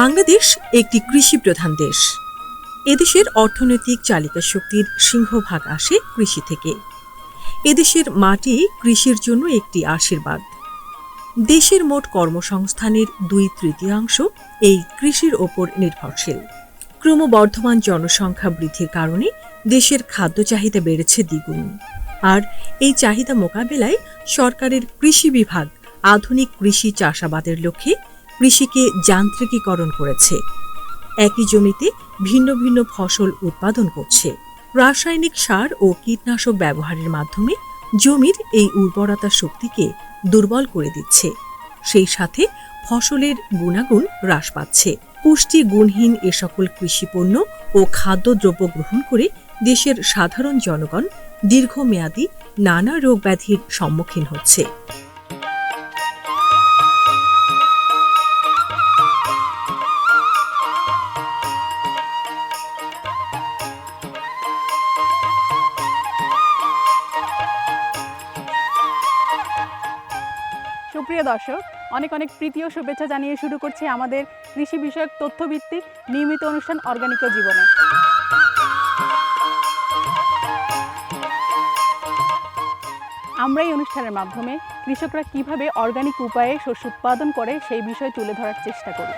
বাংলাদেশ একটি কৃষি প্রধান দেশ। এদেশের অর্থনৈতিক চালিকা শক্তির সিংহভাগ আসে কৃষি থেকে। এদেশের মাটি কৃষির জন্য একটি আশীর্বাদ। দেশের মোট কর্মসংস্থানের দুই তৃতীয়াংশ এই কৃষির ওপর নির্ভরশীল। ক্রমবর্ধমান জনসংখ্যা বৃদ্ধির কারণে দেশের খাদ্য চাহিদা বেড়েছে দ্বিগুণ। আর এই চাহিদা মোকাবেলায় সরকারের কৃষি বিভাগ আধুনিক কৃষি চাষাবাদের লক্ষ্যে কৃষিকে যান্ত্রিকীকরণ করেছে। একই জমিতে ভিন্ন ভিন্ন ফসল উৎপাদন করছে। রাসায়নিক সার ও কীটনাশক ব্যবহারের মাধ্যমে জমির এই উর্বরতা শক্তিকে দুর্বল করে দিচ্ছে। সেই সাথে ফসলের গুণাগুণ হ্রাস পাচ্ছে। পুষ্টি গুণহীন এ সকল কৃষিপণ্য ও খাদ্যদ্রব্য গ্রহণ করে দেশের সাধারণ জনগণ দীর্ঘমেয়াদী নানা রোগ ব্যাধির সম্মুখীন হচ্ছে। সুপ্রিয় দর্শক, অনেক অনেক প্রীতি ও শুভেচ্ছা জানিয়ে শুরু করছি আমাদের কৃষি বিষয়ক তথ্যভিত্তিক নিয়মিত অনুষ্ঠান অর্গানিক জীবনে। আমরা এই অনুষ্ঠানের মাধ্যমে কৃষকরা কীভাবে অর্গানিক উপায়ে শস্য উৎপাদন করে সেই বিষয়ে তুলে ধরার চেষ্টা করি।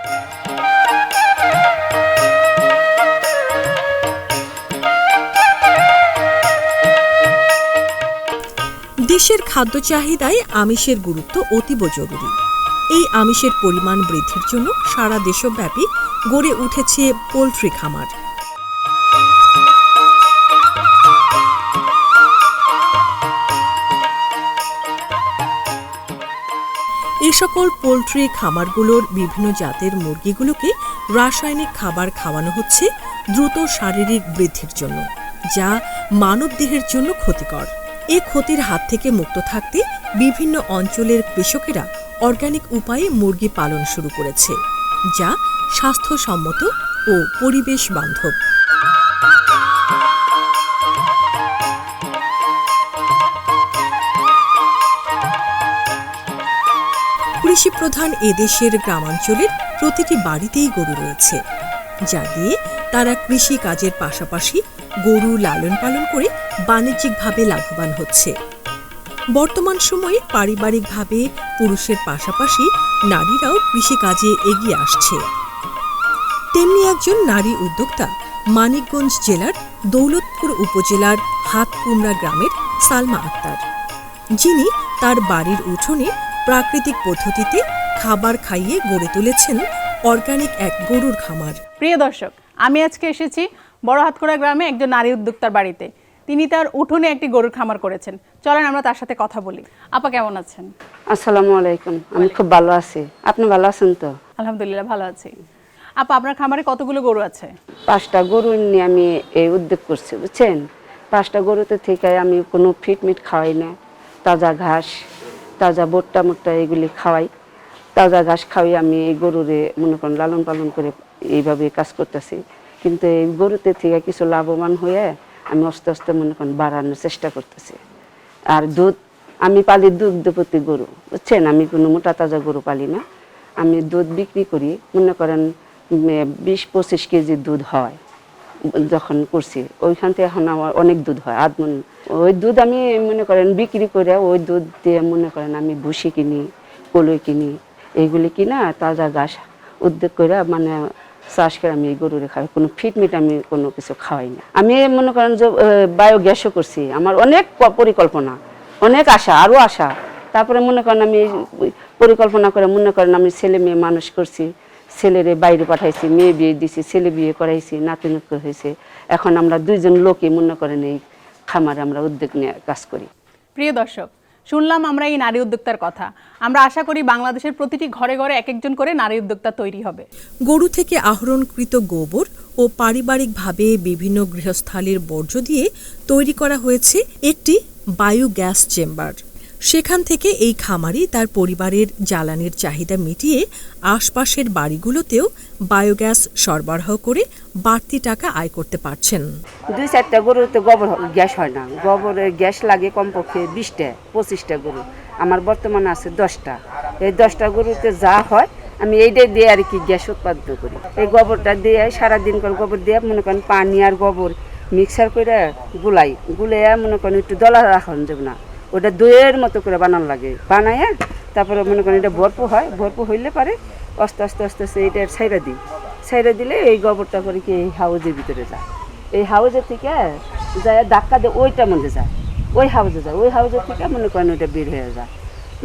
দেশের খাদ্য চাহিদায় আমিষের গুরুত্ব অতীব জরুরি। এই আমিষের পরিমাণ বৃদ্ধির জন্য সারা দেশব্যাপী গড়ে উঠেছে পোলট্রি খামার। এ সকল পোলট্রি খামারগুলোর বিভিন্ন জাতের মুরগিগুলোকে রাসায়নিক খাবার খাওয়ানো হচ্ছে দ্রুত শারীরিক বৃদ্ধির জন্য, যা মানবদেহের জন্য ক্ষতিকর। এ ক্ষতির হাত থেকে মুক্ত থাকতে বিভিন্ন অঞ্চলের কৃষকেরা অর্গানিক উপায়ে মুরগি পালন শুরু করেছে, যা স্বাস্থ্যসম্মত ও পরিবেশ বান্ধব। কৃষি প্রধান এদেশের গ্রামাঞ্চলের প্রতিটি বাড়িতেই গরু রয়েছে, যা দিয়ে তারা কৃষি কাজের পাশাপাশি গরু লালন পালন করে বাণিজ্যিকভাবে লাভবান হচ্ছে। বর্তমান সময়ে পারিবারিকভাবে পুরুষের পাশাপাশি নারীরাও কৃষিকাজে এগিয়ে আসছে। তেমনি একজন নারী উদ্যোক্তা মানিকগঞ্জ জেলার দৌলতপুর উপজেলার হাতকুমড়া গ্রামের সালমা আক্তার। যিনি তার বাড়ির উঠোনে প্রাকৃতিক পদ্ধতিতে খাবার খাইয়ে গড়ে তুলেছেন অর্গানিক এক গরুর খামার। প্রিয় দর্শক, আমি আজকে এসেছি বড় হাতকড়া গ্রামে একজন নারী উদ্যোক্তার বাড়িতে। তিনি তার উঠোনে একটি গরুর খামার করেছেন। চলেন আমরা তার সাথে কথা বলি। আপা কেমন আছেন? আসসালামু আলাইকুম। আমি খুব ভালো আছি। আপনি ভালো আছেন তো? আলহামদুলিল্লাহ ভালো আছি। আপা আপনার খামারে কতগুলো গরু আছে? পাঁচটা গরু নিয়ে আমি এই উদ্যোগ করছি বুঝছেন? পাঁচটা গরুতে থেকে আমি কোনো ফিট মিট খাওয়াই না। তাজা ঘাস তাজা বোট্টা মোট্টা এগুলি খাওয়াই। তাজা ঘাস খাওয়াই আমি এই গরুরে মনে করেন লালন পালন করে এইভাবে কাজ করতেছি। কিন্তু এই গরুতে থেকে কিছু লাভবান হয়ে আমি আস্তে আস্তে মনে করেন বাড়ানোর চেষ্টা করতেছি। আর দুধ, আমি পালি দুধ দুপতি গরু, বুঝছেন? আমি কোনো মোটা তাজা গরু পালি না। আমি দুধ বিক্রি করি, মনে করেন বিশ পঁচিশ কেজি দুধ হয়, যখন করছি। ওইখান থেকে এখন আমার অনেক দুধ হয়, আধ মন। ওই দুধ আমি মনে করেন বিক্রি করে ওই দুধ দিয়ে মনে করেন আমি ভুসি কিনি, কলই কিনি এইগুলি কিনা তাজা ঘাস উদ্যোগ করে মানে চাষ করে আমি এই গরুরে খাই। কোনো ফিটমিট আমি কোনো কিছু খাওয়াই না। আমি মনে করেন যে বায়োগ্যাসও করছি। আমার অনেক পরিকল্পনা, অনেক আশা, আরও আশা। তারপরে মনে করেন আমি পরিকল্পনা করে মনে করেন আমি ছেলে মেয়ে মানুষ করছি। ছেলেরে বাইরে পাঠাইছি, মেয়ে বিয়ে দিছি, ছেলে বিয়ে করাইছি, নাতি নাতনি হয়েছে। এখন আমরা দুইজন লোকই মনে করেন এই খামারে আমরা উদ্যোগ নিয়ে কাজ করি। প্রিয় দর্শক শুনলাম আমরা এই নারী উদ্যোক্তার কথা। আমরা আশা করি বাংলাদেশের প্রতিটি ঘরে ঘরে এক একজন করে নারী উদ্যোক্তা তৈরি হবে। গরু থেকে আহরণকৃত গোবর ও পারিবারিকভাবে বিভিন্ন গৃহস্থালির বর্জ্য দিয়ে তৈরি করা হয়েছে একটি বায়োগ্যাস চেম্বার। সেখান থেকে এই খামারি তার পরিবারের জ্বালানির চাহিদা মিটিয়ে আশপাশের বাড়িগুলোতেও বায়োগ্যাস সরবরাহ করে বাড়তি টাকা আয় করতে পারছেন। দুই চারটা গরুতে গোবর গ্যাস হয় না। গোবরের গ্যাস লাগে কমপক্ষে বিশটা, পঁচিশটা গরু। আমার বর্তমানে আছে দশটা। এই দশটা গরুতে যা হয়, আমি এইটাই দিয়ে আর কি গ্যাস উৎপাদন করি। এই গোবরটা দিয়ে সারাদিন করে গোবর দিয়ে মনে করেন পানি আর গোবর মিক্সার করে গুলাই। গুলাইয়া মনে করেন একটু দলা রাখান যাবে না। ওটা দইয়ের মতো করে বানানো লাগে। বানাইয়া তারপরে মনে করেন এটা ভরপুর হয় ভরপুর হইলে পারে আস্তে আস্তে আস্তে আস্তে এটা ছাইরা দিই। ছাইরা দিলে এই গোবরটা করে কি এই হাউজের ভিতরে যায়। এই হাউজের থেকে যায়, ধাক্কা দিয়ে ওইটার মধ্যে যায়। ওই হাউজে যায়। ওই হাউজের থেকে মনে করেন ওইটা বের হয়ে যায়।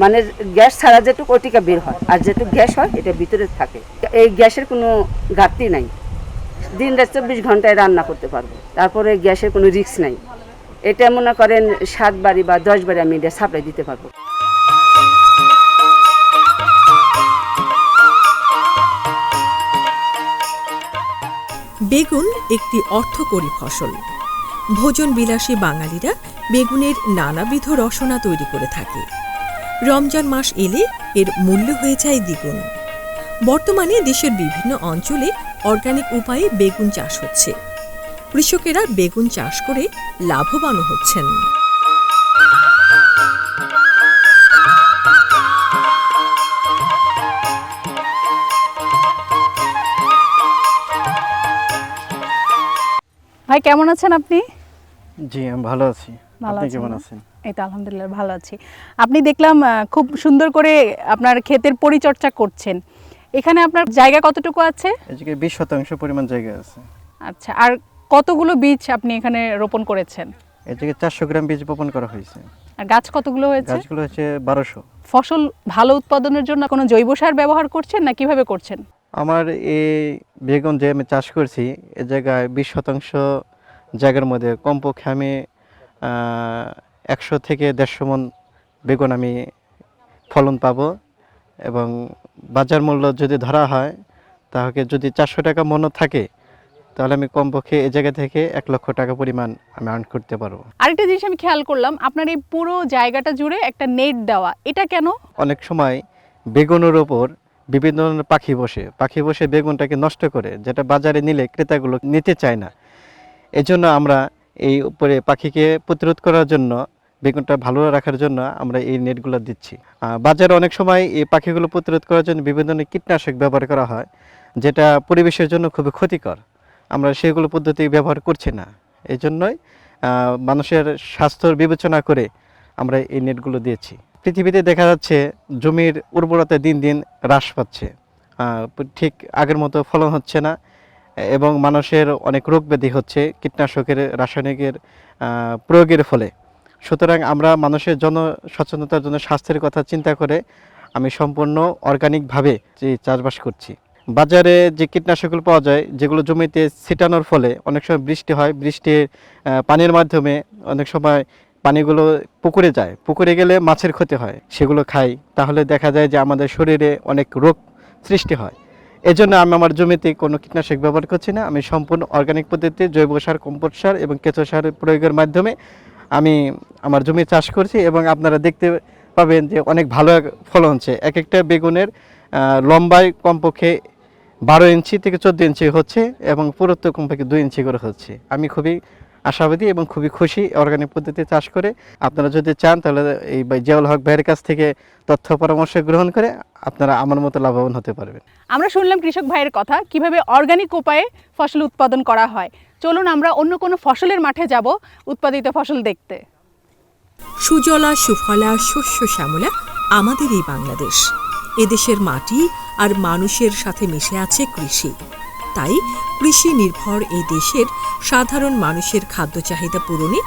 মানে গ্যাস ছাড়া যেটুকু ওইটিকা বের হয়। আর যেটুকু গ্যাস হয়, এটা ভিতরে থাকে। এই গ্যাসের কোনো ঘাটতি নাই। দিন রাত চব্বিশ ঘন্টায় রান্না করতে পারব। তারপরে গ্যাসের কোনো রিস্ক নাই। এটা মনে করেন সাত বাড়ি বা দশ বাড়ি আমি এটা সাপ্লাই দিতে পারব। বেগুন একটি অর্থকরী ফসল। ভোজন বিলাসী বাঙালিরা বেগুনের নানাবিধ রসনা তৈরি করে থাকে। রমজান মাস এলে এর মূল্য হয়ে যায় দ্বিগুণ। বর্তমানে দেশের বিভিন্ন অঞ্চলে অর্গানিক উপায়ে বেগুন চাষ হচ্ছে। কৃষকেরা বেগুন চাষ করে লাভবানও হচ্ছেন। ভাই কেমন আছেন আপনি? জি আমি ভালো আছি। ভালো আপনি কেমন আছেন? এই তো আলহামদুলিল্লাহ ভালো আছি। আপনি দেখলাম খুব সুন্দর করে আপনার ক্ষেতের পরিচর্যা করছেন। এখানে আপনার জায়গা কতটুকু আছে? এদিকে বিশ শতাংশ পরিমাণ জায়গা আছে। আচ্ছা আর কতগুলো বীজ আপনি এখানে রোপণ করেছেন? এদিকে চারশো গ্রাম বীজ বপন করা হয়েছে। আর গাছ কতগুলো হয়েছে? গাছগুলো হচ্ছে বারোশো। ফসল ভালো উৎপাদনের জন্য কোনো জৈব সার ব্যবহার করছেন না কীভাবে করছেন? আমার এই বেগুন যে আমি চাষ করছি এ জায়গায় বিশ শতাংশ জায়গার মধ্যে কমপক্ষে আমি একশো থেকে দেড়শো মন বেগুন আমি ফলন পাবো এবং বাজার মূল্য যদি ধরা হয় তাহলে যদি চারশো টাকা মনও থাকে তাহলে আমি কমপক্ষে এই জায়গা থেকে এক লক্ষ টাকা পরিমাণ আমি আর্ন করতে পারব। আরেকটা জিনিস আমি খেয়াল করলাম আপনার এই পুরো জায়গাটা জুড়ে একটা নেট দেওয়া এটা কেন? অনেক সময় বেগুনের ওপর বিভিন্ন ধরনের পাখি বসে পাখি বসে বেগুনটাকে নষ্ট করে যেটা বাজারে নিলে ক্রেতাগুলো নিতে চায় না। এজন্য আমরা এই উপরে পাখিকে প্রতিরোধ করার জন্য বেগুনটা ভালো রাখার জন্য আমরা এই নেটগুলো দিচ্ছি। বাজারে অনেক সময় এই পাখিগুলো প্রতিরোধ করার জন্য বিভিন্ন ধরনের কীটনাশক ব্যবহার করা হয় যেটা পরিবেশের জন্য খুবই ক্ষতিকর। আমরা সেগুলো পদ্ধতি ব্যবহার করছি না। এই জন্যই মানুষের স্বাস্থ্যর বিবেচনা করে আমরা এই নেটগুলো দিয়েছি। পৃথিবীতে দেখা যাচ্ছে জমির উর্বরতা দিন দিন হ্রাস পাচ্ছে। ঠিক আগের মতো ফলন হচ্ছে না এবং মানুষের অনেক রোগ ব্যাধি হচ্ছে কীটনাশকের, রাসায়নিকের প্রয়োগের ফলে। সুতরাং আমরা মানুষের জন সচেতনতার জন্য স্বাস্থ্যের কথা চিন্তা করে আমি সম্পূর্ণ অর্গানিকভাবে যে চাষবাস করছি। বাজারে যে কীটনাশকগুলো পাওয়া যায়, যেগুলো জমিতে ছিটানোর ফলে অনেক সময় বৃষ্টি হয় বৃষ্টির পানির মাধ্যমে অনেক সময় পানিগুলো পুকুরে যায়। পুকুরে গেলে মাছের ক্ষতি হয়, সেগুলো খাই। তাহলে দেখা যায় যে আমাদের শরীরে অনেক রোগ সৃষ্টি হয়। এজন্য আমি আমার জমিতে কোনো কীটনাশক ব্যবহার করছি না। আমি সম্পূর্ণ অর্গানিক পদ্ধতিতে জৈব সার কম্পোস্ট সার এবং কেঁচো সার প্রয়োগের মাধ্যমে আমি আমার জমি চাষ করছি এবং আপনারা দেখতে পাবেন যে অনেক ভালো ফলন হচ্ছে। এক একটা বেগুনের লম্বায় কমপক্ষে বারো ইঞ্চি থেকে চোদ্দ ইঞ্চি হচ্ছে এবং পুরুত্ব কমপক্ষে দুই ইঞ্চি করে হচ্ছে। আমি খুবই আশাবাদী এবং খুবই খুশি অর্গানিক পদ্ধতিতে চাষ করে। আপনারা যদি চান তাহলে এই জিয়াউল হক ভাইয়ের কাছ থেকে তথ্য পরামর্শ গ্রহণ করে আপনারা আমার মতো লাভবান হতে পারবেন। আমরা শুনলাম কৃষক ভাইয়ের কথা কীভাবে অর্গানিক উপায়ে ফসল উৎপাদন করা হয়। চলুন আমরা অন্য কোনো ফসলের মাঠে যাব উৎপাদিত ফসল দেখতে। সুজলা সুফলা শস্য শ্যামলা আমাদের এই বাংলাদেশ। এদেশের মাটি আর মানুষের সাথে মিশে আছে কৃষি। তাই কৃষি নির্ভর এই দেশের সাধারণ মানুষের খাদ্য চাহিদা পূরণে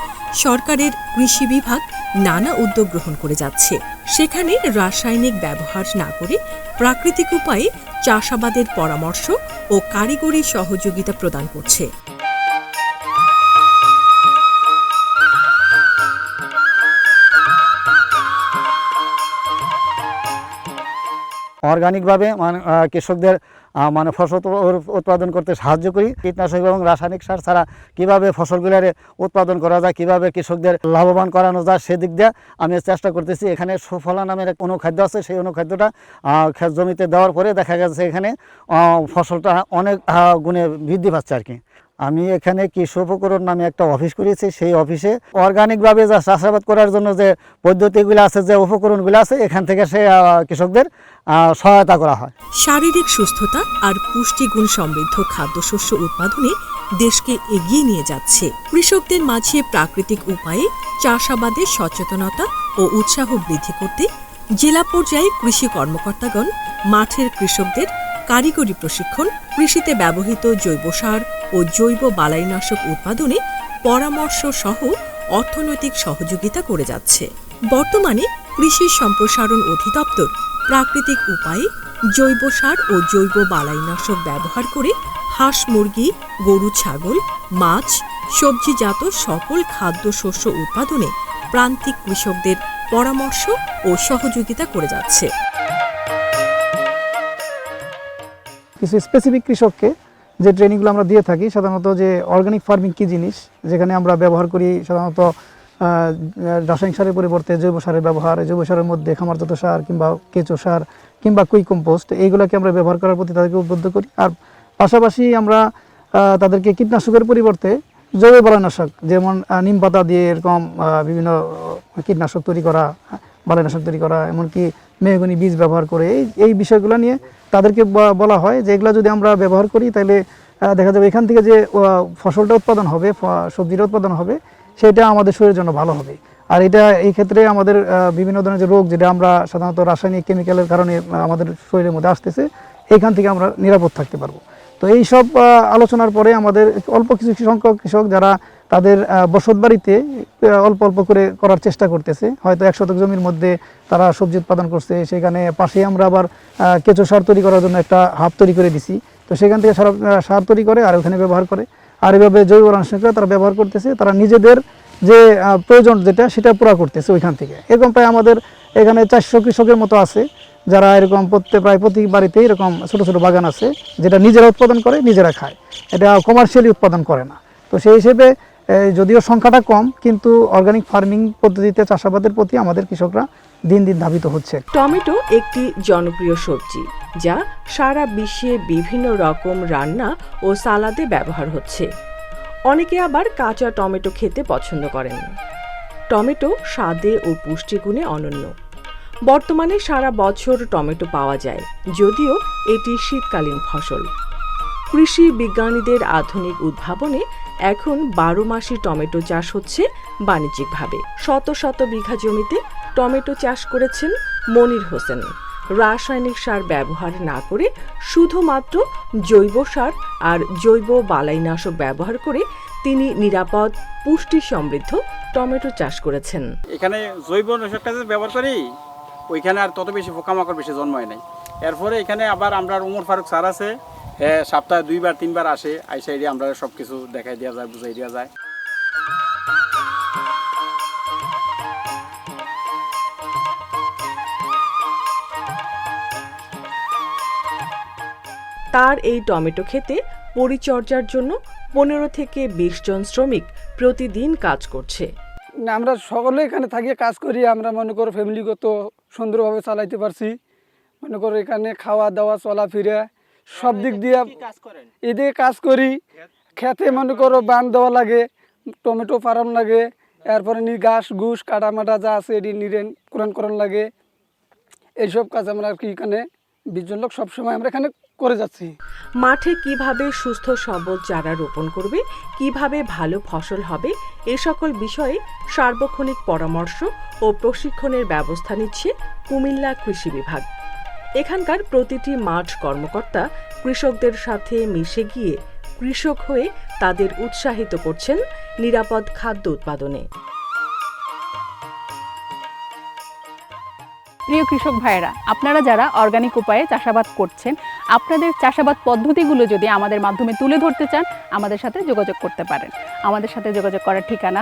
সরকারের কৃষি বিভাগ নানা উদ্যোগ গ্রহণ করে যাচ্ছে। সেখানে রাসায়নিক ব্যবহার না করে প্রাকৃতিক উপায়ে চাষাবাদের পরামর্শ ও কারিগরি সহযোগিতা প্রদান করছে। অর্গানিকভাবে মানে কৃষকদের মানে ফসল উৎপাদন করতে সাহায্য করি। কীটনাশক এবং রাসায়নিক সার ছাড়া কীভাবে ফসলগুলোর উৎপাদন করা যায়, কীভাবে কৃষকদের লাভবান করানো যায়, সেদিক দিয়ে আমি চেষ্টা করতেছি। এখানে সুফলা নামের এক অনুখাদ্য আছে, সেই অনুখাদ্যটা ক্ষেত জমিতে দেওয়ার পরে দেখা গেছে এখানে ফসলটা অনেক গুণে বৃদ্ধি পাচ্ছে আর কি আমি এখানে কৃষি উপকরণ নামে একটা অফিস করেছি, সেই অফিসে অর্গানিকভাবে যা চাষাবাদ করার জন্য যে পদ্ধতিগুলো আছে, যে উপকরণগুলো আছে, এখান থেকে সে কৃষকদের সহায়তা করা হয়। শারীরিক সুস্থতা আর পুষ্টিগুণ সমৃদ্ধ খাদ্যশস্য উৎপাদনে দেশকে এগিয়ে নিয়ে যাচ্ছে। কৃষকদের মাঝে প্রাকৃতিক উপায়ে চাষাবাদের সচেতনতা ও উৎসাহ বৃদ্ধি করতে জেলা পর্যায়ে কৃষি কর্মকর্তাগণ মাঠের কৃষকদের কারিগরি প্রশিক্ষণ, কৃষিতে ব্যবহৃত জৈব সার ও জৈব বালাইনাশক উৎপাদনে পরামর্শ সহ অর্থনৈতিক সহযোগিতা করে যাচ্ছে। বর্তমানে কৃষি সম্প্রসারণ অধিদপ্তর প্রাকৃতিক উপায়ে জৈব সার ও জৈব বালাইনাশক ব্যবহার করে হাঁস, মুরগি, গরু, ছাগল, মাছ, সবজিজাত সকল খাদ্যশস্য উৎপাদনে প্রান্তিক কৃষকদের পরামর্শ ও সহযোগিতা করে যাচ্ছে। কিছু স্পেসিফিক কৃষককে যে ট্রেনিংগুলো আমরা দিয়ে থাকি, সাধারণত যে অর্গানিক ফার্মিং কী জিনিস, যেখানে আমরা ব্যবহার করি সাধারণত রাসায়নিক সারের পরিবর্তে জৈব সারের ব্যবহার, জৈব সারের মধ্যে খামারজাত সার কিংবা কেঁচো সার কিংবা কুই কম্পোস্ট এইগুলোকে আমরা ব্যবহার করার প্রতি তাদেরকে উদ্বুদ্ধ করি। আর পাশাপাশি আমরা তাদেরকে কীটনাশকের পরিবর্তে জৈব বালানাশক যেমন নিম পাতা দিয়ে এরকম বিভিন্ন কীটনাশক তৈরি করা বালানাশক তৈরি করা, এমনকি মেহগনি বীজ ব্যবহার করে। এই এই বিষয়গুলো নিয়ে তাদেরকে বলা হয় যে এগুলো যদি আমরা ব্যবহার করি, তাহলে দেখা যাবে এখান থেকে যে ফসলটা উৎপাদন হবে সবজিটা উৎপাদন হবে, সেটা আমাদের শরীরের জন্য ভালো হবে। আর এটা এই ক্ষেত্রে আমাদের বিভিন্ন ধরনের যে রোগ যেটা আমরা সাধারণত রাসায়নিক কেমিক্যালের কারণে আমাদের শরীরের মধ্যে আসতেছে, এখান থেকে আমরা নিরাপদ থাকতে পারব। তো এই সব আলোচনার পরে আমাদের অল্প কিছু সংখ্যক কৃষক যারা তাদের বসত বাড়িতে অল্প অল্প করে করার চেষ্টা করতেছে। হয়তো এক শতক জমির মধ্যে তারা সবজি উৎপাদন করছে, সেখানে পাশেই আমরা আবার কেঁচো সার তৈরি করার জন্য একটা হাব তৈরি করে দিছি। তো সেখান থেকে সার সার তৈরি করে আর ওখানে ব্যবহার করে। আর এভাবে জৈব রাসায়নিকরা তারা ব্যবহার করতেছে, তারা নিজেদের যে প্রয়োজন যেটা, সেটা পুরা করতেছে ওইখান থেকে। এরকম প্রায় আমাদের এখানে চারশো কৃষকের মতো আছে, যারা এরকম প্রত্যেক, প্রায় প্রতি বাড়িতে এরকম ছোট ছোট বাগান আছে, যেটা নিজেরা উৎপাদন করে, নিজেরা খায়। এটা কমার্শিয়ালি উৎপাদন করে না। তো সেই হিসেবে যদিও সংখ্যাটা কম, কিন্তু অর্গানিক ফার্মিং পদ্ধতিতে চাষাবাদের প্রতি আমাদের কৃষকরা দিন দিন ধাবিত হচ্ছে। টমেটো একটি জনপ্রিয় সবজি, যা সারা বিশ্বে বিভিন্ন রকম রান্না ও সালাদে ব্যবহার হচ্ছে। অনেকে আবার কাঁচা টমেটো খেতে পছন্দ করেন। টমেটো স্বাদে ও পুষ্টিগুণে অনন্য। বর্তমানে সারা বছর টমেটো পাওয়া যায়, যদিও এটি শীতকালীন ফসল। কৃষি বিজ্ঞানীদের আধুনিক উদ্ভাবনে এখন বারো মাসি টমেটো চাষ হচ্ছে বাণিজ্যিকভাবে। শত শত বিঘা জমিতে টমেটো চাষ করেছেন মনির হোসেন। রাসায়নিক সার ব্যবহার না করে শুধুমাত্র জৈব সার আর জৈব বালাইনাশক ব্যবহার করে তিনি নিরাপদ, পুষ্টি সমৃদ্ধ টমেটো চাষ করেছেন। এখানে জৈব নাশকটা ব্যবহার করি, ওইখানে আর তত বেশি পোকামাকড় বেশি জন্মায় নাই। এরপরে এখানে আবার আমরা উমর ফারুক স্যার আছে হ্যাঁ সপ্তাহে দুইবার তিনবার আসে আইসা এরিয়া আমরা সব কিছু দেখাই দেওয়া যায় বুঝাই দেওয়া যায়। তার এই টমেটো খেতে পরিচর্যার জন্য পনেরো থেকে বিশ জন শ্রমিক প্রতিদিন কাজ করছে। না আমরা সকলে এখানে থাকিয়ে কাজ করি আমরা মনে করো ফ্যামিলিগত সুন্দরভাবে চালাইতে পারছি। মনে করো এখানে খাওয়া দাওয়া চলাফেরা সব দিক দিয়ে এদিকে কাজ করি। খেতে মনে করো বান দেওয়া লাগে টমেটো ফার্ম লাগে এরপরে নি ঘাস ঘুষ কাটা মাটা যা আছে এটি নিরেন কোরআন করণ লাগে। এইসব কাজ আমরা আর কি এখানে বিশ জন লোক সবসময় আমরা এখানে করে যাচ্ছি। মাঠে কীভাবে সুস্থ সবল চারা রোপণ করবে কীভাবে ভালো ফসল হবে এ সকল বিষয়ে সার্বক্ষণিক পরামর্শ ও প্রশিক্ষণের ব্যবস্থা নিচ্ছে কুমিল্লা কৃষি বিভাগ। এখানকার প্রতিটি মাঠ কর্মকর্তা কৃষকদের সাথে মিশে গিয়ে কৃষক হয়ে তাদের উৎসাহিত করছেন নিরাপদ খাদ্য উৎপাদনে। প্রিয় কৃষক ভাইয়েরা, আপনারা যারা অর্গানিক উপায়ে চাষাবাদ করছেন, আপনাদের চাষাবাদ পদ্ধতিগুলো যদি আমাদের মাধ্যমে তুলে ধরতে চান, আমাদের সাথে যোগাযোগ করতে পারেন। আমাদের সাথে যোগাযোগ করার ঠিকানা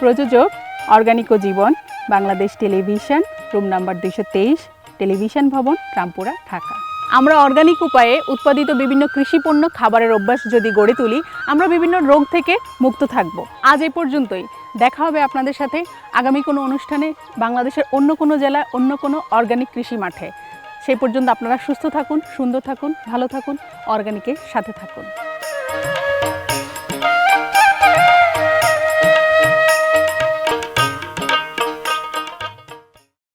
প্রযোজক অর্গানিক জীবন, বাংলাদেশ টেলিভিশন, রুম নাম্বার দুইশো তেইশ টেলিভিশন ভবন, রামপুরা, ঢাকা। আমরা অর্গানিক উপায়ে উৎপাদিত বিভিন্ন কৃষি পণ্য খাবারের অভ্যাস যদি গড়ে তুলি, আমরা বিভিন্ন রোগ থেকে মুক্ত থাকব। আজ এই পর্যন্তই। দেখা হবে আপনাদের সাথে আগামী কোনো অনুষ্ঠানে বাংলাদেশের অন্য কোনো জেলায়, অন্য কোনো অর্গানিক কৃষি মাঠে। সেই পর্যন্ত আপনারা সুস্থ থাকুন, সুন্দর থাকুন, ভালো থাকুন, অর্গানিকের সাথে থাকুন।